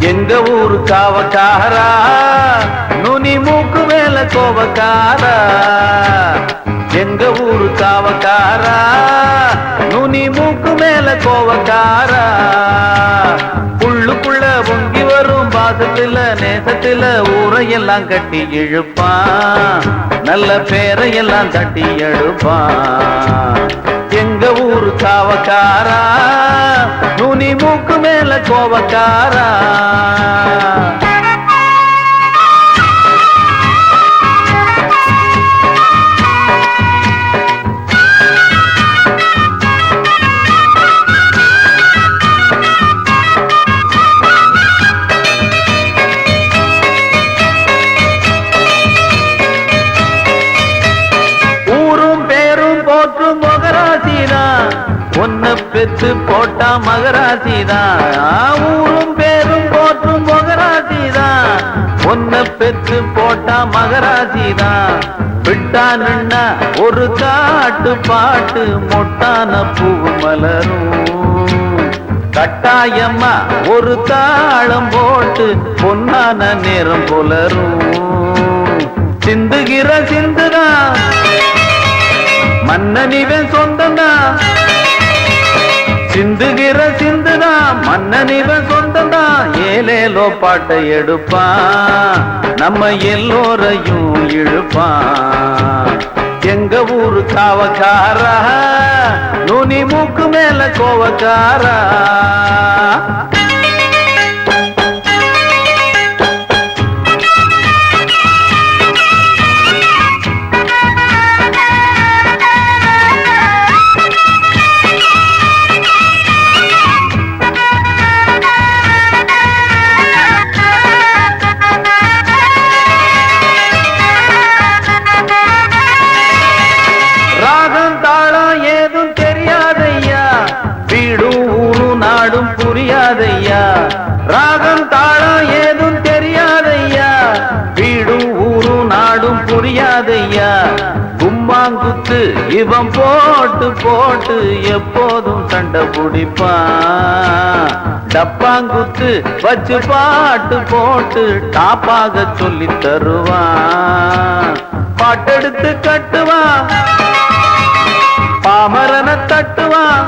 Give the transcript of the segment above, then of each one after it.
எங்க ஊரு காவக்காரா? நுனி மூக்கு மேல கோவக்காரா? எங்க ஊரு காவக்காரா? நுனி மூக்கு மேல கோவக்காரா? உள்ளுக்குள்ள பொங்கி வரும் பாசத்துல நேசத்துல ஊரையெல்லாம் கட்டி இழுப்பான். நல்ல பேரையெல்லாம் தட்டி எழுப்பான் எங்க ஊரு காவக்காரா நுனி மூக்கு மேல கோவக்காரா? பெத்து போட்டா மகராசிதான். ஊரும் பேரும் போற்றும் மகராசிதான். ஒன்ன பெத்து போட்டா மகராசிதான். விட்டா நின்னா ஒரு காட்டு பாட்டு மொட்டான பூ மலரும் கட்டாயம்மா ஒரு தாளம் போட்டு பொன்னான நேரம் புலரும். சிந்துகிற சிந்துதான். மன்னனிவன் சொந்தம்தான் சிந்துகிற சிந்துதான் மன்னனிவன் சொந்தம்தான் ஏலேலோ பாட்டை எடுப்பான் நம்ம எல்லோரையும் இழுப்பான் எங்க ஊரு காவக்காரா நுனி மூக்கு மேல கோவக்காரா? ராகம் தாளம் ஏதும் தெரியாதையா? வீடும் ஊரும் நாடும் புரியாதையா? ராகம் தாளம் ஏதும் தெரியாதையா? வீடும் ஊரும் நாடும் புரியாதையா? கும்மாங்குத்து இவன் போட்டு போட்டு எப்போதும் சண்டை பிடிப்பான். டப்பாங்குத்து வச்சு பாட்டு போட்டு டாப்பாக சொல்லி தருவான். பாட்டெடுத்து கட்டுவான். பாமரனை தட்டுவான்.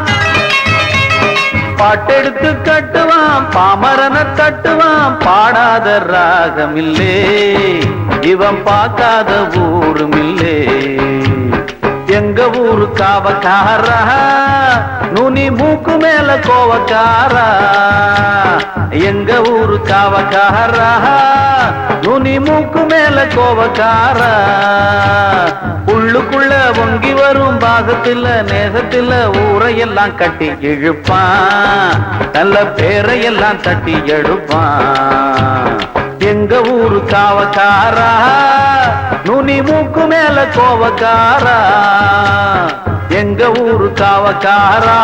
பாட்டெடுத்து கட்டுவான். பாமரனை தட்டுவான். பாடாத ராகமில்லே. இவன் பார்க்காத ஊருமில்லே. எங்க ஊரு காவக்காரா? நுனி மூக்கு மேல கோவக்காரா? எங்க ஊரு காவக்காரா? நுனி மூக்கு மேல கோபக்கார உள்ளுக்குள்ள பொங்கி வரும் பாசத்துல நேசத்துல ஊரையெல்லாம் கட்டி இழுப்பான். நல்ல பேரையெல்லாம் தட்டி எடுப்பான். எங்க ஊரு காவக்காரா நுனி மூக்கு மேல கோவக்காரா? எங்க ஊரு காவக்காரா